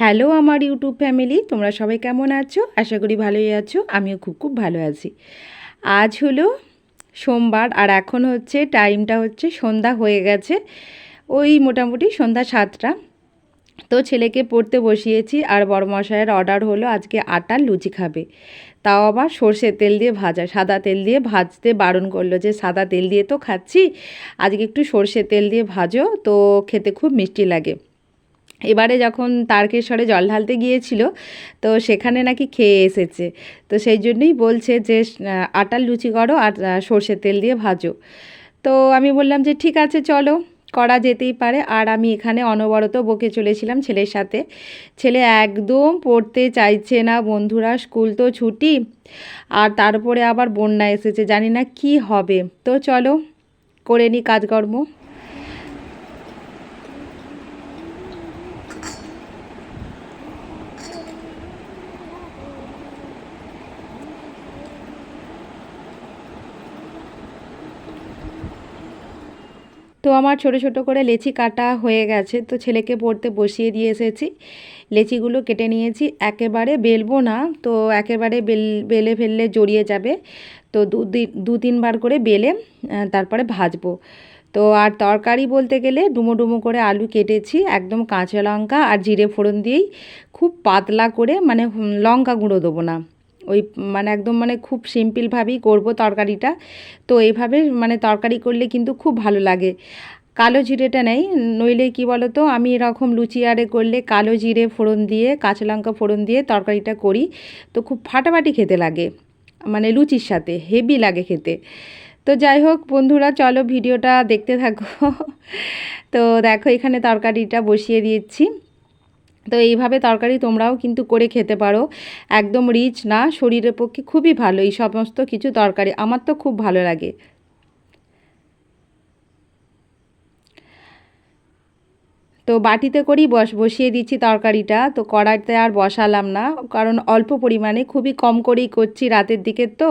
Hello আমার YouTube family, তোমরা সবাই কেমন আছো? আশা করি ভালোই আছো, আমিও খুব খুব ভালো আছি। আজ হলো সোমবার আর এখন হচ্ছে টাইমটা হচ্ছে সন্ধ্যা হয়ে গেছে, ওই মোটামুটি সন্ধ্যা সাতটা। তো ছেলেকে পড়তে বসিয়েছি আর বড় মশাইয়ের অর্ডার হলো আজকে আটার লুচি খাবে। তাও আবার সর্ষের তেল দিয়ে ভাজা, সাদা তেল দিয়ে ভাজতে বারণ করল যে সাদা তেল দিয়ে তো খাচ্ছি, আজকে একটু সর্ষের তেল দিয়ে ভাজো, তো খেতে খুব মিষ্টি লাগে। এবারে যখন তারকেশ্বরে জল ঢালতে গিয়েছিল, তো সেখানে নাকি খেয়ে এসেছে। তো সেই জন্যই বলছে যে আটার লুচি করো আর সর্ষের তেল দিয়ে ভাজো। তো আমি বললাম যে, ঠিক আছে, চলো, করা যেতেই পারে। আর আমি এখানে অনবরত বকে চলেছিলাম ছেলের সাথে। ছেলে একদম পড়তে চাইছে না, বন্ধুরা, স্কুল তো ছুটি। আর তারপরে আবার বন্যা এসেছে, জানি না কি হবে। তো চলো, করে নিই কাজকর্ম। তো আমার ছোট ছোট করে লেচি কাটা হয়ে গেছে। তো ছেলেকে পড়তে বসিয়ে দিয়ে এসেছি। লেচিগুলো কেটে নিয়েছি। একেবারে বেলবো না, তো একেবারে বেল, বেলে ফেললে জড়িয়ে যাবে। তো দু দু তিনবার করে বেলে তারপরে ভাজবো। তো আর তরকারি বলতে গেলে ডুমো ডুমো করে আলু কেটেছি, একদম কাঁচা লঙ্কা আর জিরে ফোড়ন দিয়েই। খুব পাতলা করে মানে লঙ্কা গুঁড়ো দেবো না। ওই মানে একদম মানে খুব সিম্পলভাবেই করব তরকারিটা। তো এইভাবে মানে তরকারি করলে কিন্তু খুব ভালো লাগে। কালো জিরেটা নেই, নইলে কি বলো তো আমি এরকম লুচি আরে করলে কালো জিরে ফোড়ন দিয়ে, কাঁচা লঙ্কা ফোড়ন দিয়ে তরকারিটা করি। তো খুব ফাটাফাটি খেতে লাগে মানে লুচির সাথে, হেভি লাগে খেতে। তো যাই হোক বন্ধুরা, চলো ভিডিওটা দেখতে থাকো। তো দেখো এখানে তরকারিটা বসিয়ে দিয়েছি। তো এইভাবে তরকারি তোমরাও কিন্তু করে খেতে পারো। একদম রিচ না, শরীরের পক্ষে খুবই ভালো এই সমস্ত কিছু তরকারি। আমার তো খুব ভালো লাগে। তো বাটিতে করেই বস, বসিয়ে দিচ্ছি তরকারিটা। তো কড়াইতে আর বসালাম না, কারণ অল্প পরিমাণে, খুবই কম করেই করছি রাতের দিকে তো।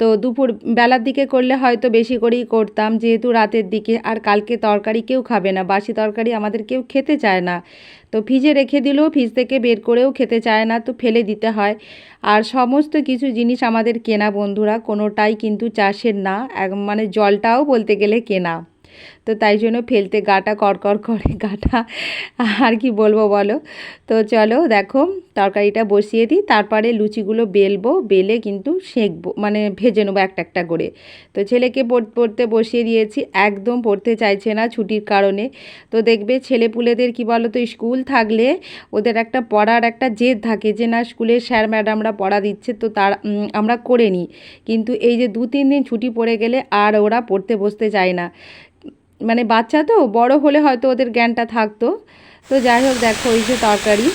তো দুপুর, বেলার দিকে করলে হয়তো বেশি করেই করতাম, যেহেতু রাতের দিকে, আর কালকে তরকারি কেউ খাবে না, বাসি তরকারি আমাদের কেউ খেতে চায় না। তো ফ্রিজে রেখে দিলেও, ফ্রিজ থেকে বের করেও খেতে চায় না, তো ফেলে দিতে হয়। আর সমস্ত কিছু জিনিস আমাদের কেনা বন্ধুরা, কোনোটাই কিন্তু চাষের না মানে জলটাও বলতে গেলে কেনা। তো তাই জন্য ফেলতে গাটা কড়কড় করে, গাটা আর কি বলব বলো? তো চলো দেখো, তরকারিটা বসিয়ে দিই, তারপরে লুচিগুলো বেলবো, বেলে কিন্তু সেঁকবো মানে ভেজে নেব একটা একটা করে। তো ছেলেকে পড়তে বসিয়ে দিয়েছি, একদম পড়তে চাইছে না ছুটির কারণে। তো দেখবে ছেলেপুলেদের কি বলো তো স্কুল থাকলে ওদের একটা পড়ার একটা জেদ থাকে যে না স্কুলের স্যার ম্যাডামরা পড়া দিচ্ছে, তো তার আমরা করে নিই। কিন্তু এই যে দু, তিন দিন ছুটি পড়ে গেলে আর ওরা পড়তে বসতে চায় না। মানে বাচ্চা তো, বড় হলে হয়তো ওদের জ্ঞানটা থাকতো। তো যাই হোক, দেখো ওই যে তরকারি।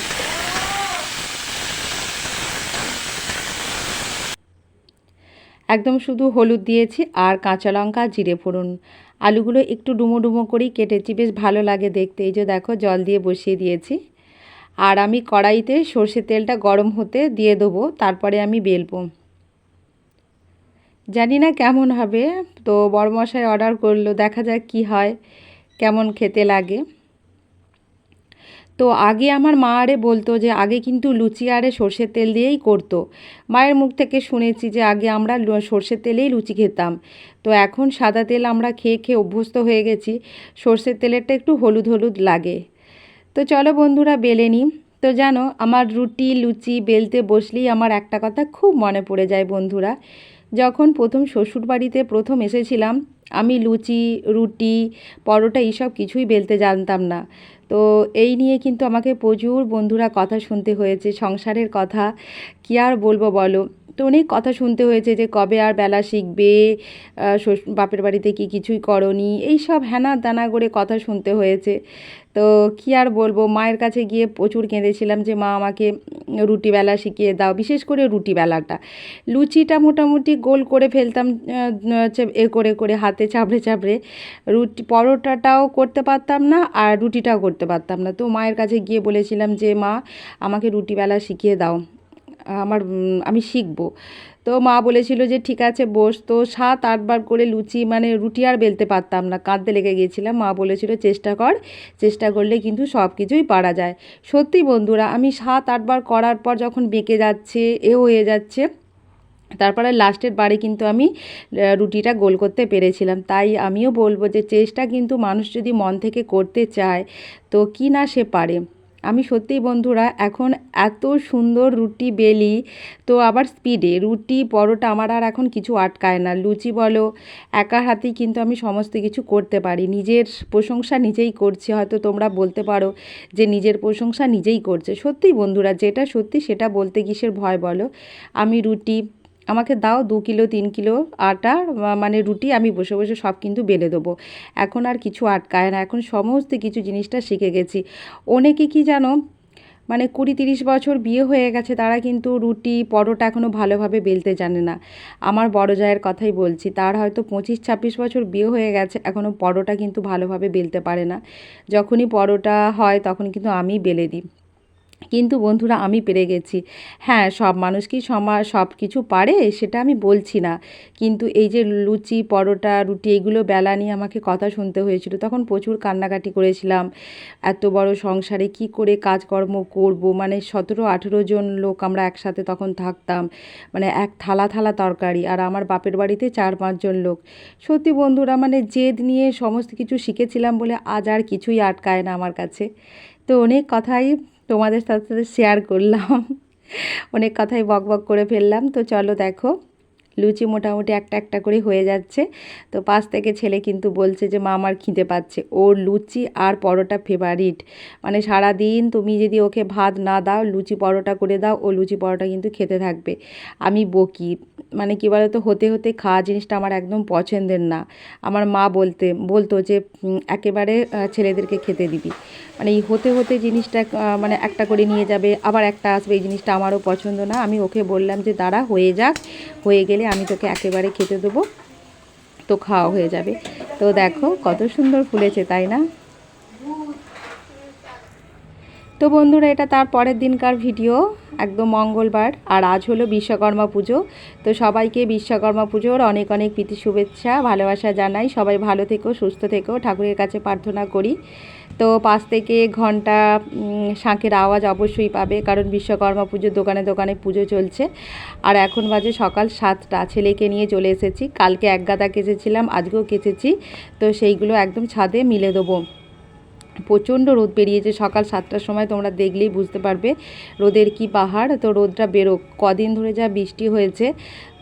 একদম শুধু হলুদ দিয়েছি আর কাঁচা লঙ্কা, জিরে ফোড়ন। আলুগুলো একটু ডুমো ডুমো করেই কেটেছি, বেশ ভালো লাগে দেখতে। এই যে দেখো, জল দিয়ে বসিয়ে দিয়েছি। আর আমি কড়াইতে সর্ষের তেলটা গরম হতে দিয়ে দেবো, তারপরে আমি বেলবো। জানি না কেমন হবে। তো বড়মশাই অর্ডার করল, দেখা যাক কি হয়, কেমন খেতে লাগে। তো আগে আমার মা আরে বলতো যে, আগে কিন্তু লুচি আরে সর্ষের তেল দিয়েই করতো। মায়ের মুখ থেকে শুনেছি যে, আগে আমরা সর্ষের তেলেই লুচি খেতাম। তো এখন সাদা তেল আমরা খেয়ে খেয়ে অভ্যস্ত হয়ে গেছি। সর্ষের তেলেরটা একটু হলুদ হলুদ লাগে। তো চলো বন্ধুরা, বেলে নিই। তো জানো, আমার রুটি, লুচি বেলতে বসলেই আমার একটা কথা খুব মনে পড়ে যায় বন্ধুরা। যখন প্রথম শ্বশুরবাড়িতে প্রথম এসেছিলাম আমি লুচি রুটি পরোটা এইসব কিছুই বেলতে জানতাম না। তো এই নিয়ে কিন্তু আমাকে প্রচুর বন্ধুরা কথা শুনতে হয়েছে, সংসারের কথা কী আর বলব বলো? তো অনেক কথা শুনতে হয়েছে যে কবে আর বেলা শিখবে বাপের বাড়িতে কি কিছুই করনি, এই সব হ্যানা দানা করে কথা শুনতে হয়েছে। তো কী আর বলব, মায়ের কাছে গিয়ে প্রচুর কেঁদেছিলাম যে মা আমাকে রুটি বেলা শিখিয়ে দাও, বিশেষ করে রুটি বেলাটা। লুচিটা মোটামুটি গোল করে ফেলতাম এ করে করে হাতে চাপড়ে চাপড়ে রুটি, পরোটাটাও করতে পারতাম না আর রুটিটাও পারতাম না। তো মায়ের কাছে গিয়ে বলেছিলাম যে, মা, আমাকে রুটি বেলা শিখিয়ে দাও। আমার আমি শিখব। তো মা বলেছিল যে, ঠিক আছে, বস। তো সাত আটবার করে লুচি মানে রুটি আর বেলতে পারতাম না। কাঁদতে লেগে গিয়েছিলাম। মা বলেছিল, চেষ্টা কর, চেষ্টা করলে কিন্তু সব কিছুই পারা যায়। সত্যি বন্ধুরা, আমি সাত আটবার করার পর যখন বেঁকে যাচ্ছে, এ হয়ে যাচ্ছে তারপরে লাস্টের বারে কিন্তু আমি রুটিটা গোল করতে পেরেছিলাম। তাই আমিও বলব যে চেষ্টা কিন্তু মানুষ যদি মন থেকে করতে চায়, তো কি না সে পারে। আমি সত্যিই বন্ধুরা, এখন এত সুন্দর রুটি বেলি, তো আবার স্পিডে রুটি, পরোটা আমার আর এখন কিছু আটকায় না। লুচি বলো, একা হাতেই কিন্তু আমি সমস্ত কিছু করতে পারি। নিজের প্রশংসা নিজেই করছি, হয়তো তোমরা বলতে পারো যে নিজের প্রশংসা নিজেই করছে। সত্যিই বন্ধুরা, যেটা সত্যি সেটা বলতে কিসের ভয় বলো? আমি রুটি আমাকে দাও দু কিলো, তিন কিলো আটা মানে রুটি, আমি বসে বসে সব কিন্তু বেলে দেবো। এখন আর কিছু আটকায় না, এখন সমস্ত কিছু জিনিসটা শিখে গেছি। অনেকে কি জানো মানে কুড়ি তিরিশ বছর বিয়ে হয়ে গেছে, তারা কিন্তু রুটি, পরোটা এখনও ভালোভাবে বেলতে জানে না। আমার বড় জায়ের কথাই বলছি, তার হয়তো পঁচিশ, ছাব্বিশ বছর বিয়ে হয়ে গেছে এখনও পরোটা কিন্তু ভালোভাবে বেলতে পারে না। যখনই পরোটা হয় তখন কিন্তু আমি বেলে দিই। কিন্তু বন্ধুরা আমি পেরে গেছি। হ্যাঁ সব মানুষ কি সমা, সব কিছু পারে? সেটা আমি বলছি না। কিন্তু এই যে লুচি, পরোটা, রুটি, এগুলো বেলা নিয়ে আমাকে কথা শুনতে হয়েছিল। তখন প্রচুর কান্নাকাটি করেছিলাম। এত বড় সংসারে কি করে কাজকর্ম করব? মানে সতেরো, আঠেরো জন লোক আমরা একসাথে তখন থাকতাম। মানে এক থালা থালা তরকারি আর আমার বাপের বাড়িতে চার পাঁচজন লোক। সত্যি বন্ধুরা মানে জেদ নিয়ে সমস্ত কিছু শিখেছিলাম বলে আজ আর কিছুই আটকায় না আমার কাছে। তো অনেক কথাই তোমাদের সাথে সাথে শেয়ার করলাম। অনেক কথাই বক বক করে ফেললাম। তো চলো দেখো। লুচি মোটামুটি একটা একটা করে হয়ে যাচ্ছে। তো পাশ থেকে ছেলে কিন্তু বলছে যে, মা আমার খিদে পাচ্ছে। ওর লুচি আর পরোটা ফেভারিট মানে সারা দিন তুমি যদি ওকে ভাত না দাও, লুচি পরোটা করে দাও, ও লুচি পরোটা কিন্তু খেতে থাকবে। আমি বকি। মানে কী বলতো, হতে হতে খাওয়া জিনিসটা আমার একদম পছন্দের না। আমার মা বলতে, বলতো যে একেবারে ছেলেদেরকে খেতে দিবি। মানে এই হতে হতে জিনিসটা মানে একটা করে নিয়ে যাবে, আবার একটা আসবে, এই জিনিসটা আমারও পছন্দ না। আমি ওকে বললাম যে, দাঁড়া, হয়ে যাক। হয়ে গেলে আমি তোকে একেবারে খেতে দেবো। তো খাওয়া হয়ে যাবে। তো দেখো কত সুন্দর ফুলেছে, তাই না? তো বন্ধুরা, এটা তার পরের দিনকার ভিডিও, একদম মঙ্গলবার। আর আজ হলো বিশ্বকর্মা পুজো। তো সবাইকে বিশ্বকর্মা পুজোর অনেক অনেক প্রীতি শুভেচ্ছা, ভালোবাসা জানাই। সবাই ভালো থেকো, সুস্থ থেকো। ঠাকুরের কাছে প্রার্থনা করি। তো পাঁচ থেকে ঘণ্টা শাঁখের আওয়াজ অবশ্যই পাবে, কারণ বিশ্বকর্মা পুজো দোকানে দোকানে পুজো চলছে। আর এখন বাজে সকাল সাতটা, ছেলেকে নিয়ে চলে এসেছি। কালকে এক গাদা কেচেছিলাম, আজকেও কেচেছি। তো সেইগুলো একদম ছাদে মিলে দেবো। প্রচণ্ড রোদ বেরিয়েছে, সকাল সাতটার সময় তোমরা দেখলেই বুঝতে পারবে রোদের কি পাহাড়। তো রোদটা বেরো কদিন ধরে যা বৃষ্টি হয়েছে।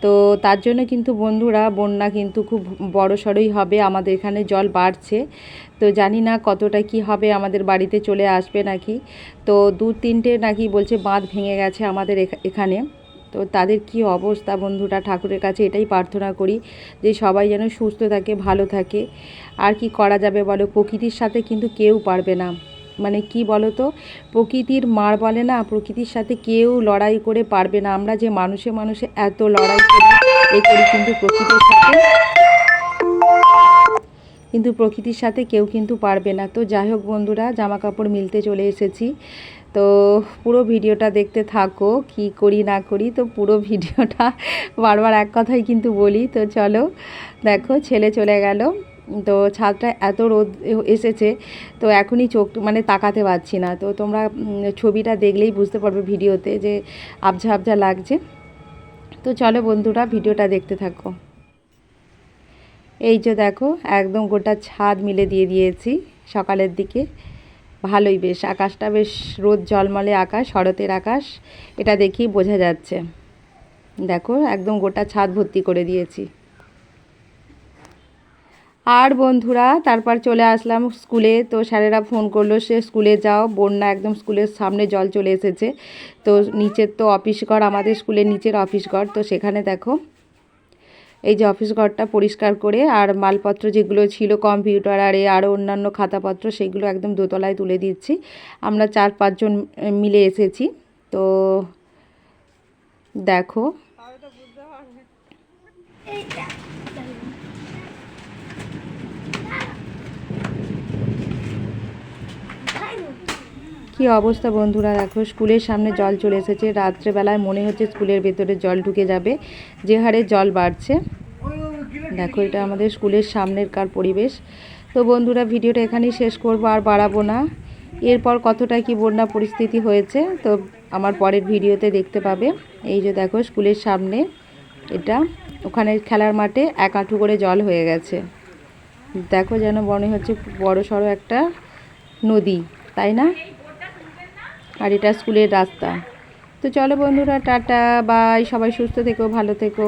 তো তার জন্য কিন্তু বন্ধুরা, বন্যা কিন্তু খুব বড় সড়ই হবে, আমাদের এখানে জল বাড়ছে। তো জানি না কতটা কি হবে, আমাদের বাড়িতে চলে আসবে নাকি। তো দু তিনটে নাকি বলছে বাঁধ ভেঙে গেছে আমাদের এখা- এখানে। তো তাদের কি অবস্থা বন্ধুটা ঠাকুরের কাছে এটাই প্রার্থনা করি যে সবাই যেন সুস্থ থাকে, ভালো থাকে। আর কি করা যাবে বলো? প্রকৃতির সাথে কিন্তু কেউ পারবে না। মানে কি বলো তো প্রকৃতির মার বলে না, প্রকৃতির সাথে কেউ লড়াই করে পারবে না। আমরা যে মানুষে মানুষে এত লড়াই করি, এ করি কিন্তু প্রকৃতির সাথে কিন্তু প্রকৃতির সাথে কেউ কিন্তু পারবে না। তো যাই হোক বন্ধুরা জামা কাপড় মিলতে চলে এসেছি। তো পুরো ভিডিওটা দেখতে থাকো, কি করি না করি, তো পুরো ভিডিওটা বারবার এক কথাই কিন্তু বলি। তো চলো, দেখো ছেলে চলে গেল। তো ছাদটা এত রোদ এসেছে, তো এখনই চোখ মানে তাকাতে পারছি না। তো তোমরা ছবিটা দেখলেই বুঝতে পারবে ভিডিওতে যে আবঝা আবঝা লাগছে। তো চলো বন্ধুরা, ভিডিওটা দেখতে থাকো। এই যে দেখো, একদম গোটা ছাদ মিলে দিয়ে দিয়েছি সকালের দিকে। ভালোই বেশ, আকাশটা বেশ রোদ জলমলে আকাশ, শরতের আকাশ, এটা দেখেই বোঝা যাচ্ছে। দেখো, একদম গোটা ছাদ ভর্তি করে দিয়েছি। আর বন্ধুরা, তারপর চলে আসলাম স্কুলে, তো স্যারেরা ফোন করল, সে স্কুলে যাও। বন্যা একদম স্কুলের সামনে জল চলে এসেছে। তো নিচের তো অফিস ঘর, আমাদের স্কুলের নিচের অফিস ঘর, তো সেখানে দেখো এই যে অফিস ঘরটা পরিষ্কার করে আর মালপত্র যেগুলো ছিল কম্পিউটার আর এ আরও অন্যান্য খাতাপত্র সেগুলো একদম দোতলায় তুলে দিচ্ছি। আমরা চার পাঁচজন মিলে এসেছি। তো দেখো। কি অবস্থা বন্ধুরা? দেখো, স্কুলের সামনে জল চলে এসেছে। রাত্রেবেলায় মনে হচ্ছে স্কুলের ভেতরে জল ঢুকে যাবে। যে হারে জল বাড়ছে। দেখো, এটা আমাদের স্কুলের সামনের কার পরিবেশ। তো বন্ধুরা, ভিডিওটা এখানেই শেষ করব, আর বাড়াবো না। এরপর কতটা কি বন্যা পরিস্থিতি হয়েছে, তো আমার পরের ভিডিওতে দেখতে পাবে। এই যে দেখো, স্কুলের সামনে এটা। ওখানে খেলার মাঠে এক হাঁটু করে জল হয়ে গেছে। দেখো যেন মনে হচ্ছে বড় সড়ো একটা নদী, তাই না? আর এটা স্কুলের রাস্তা। তো চলো বন্ধুরা টাটা বাই সবাই সুস্থ থেকো ভালো থেকো।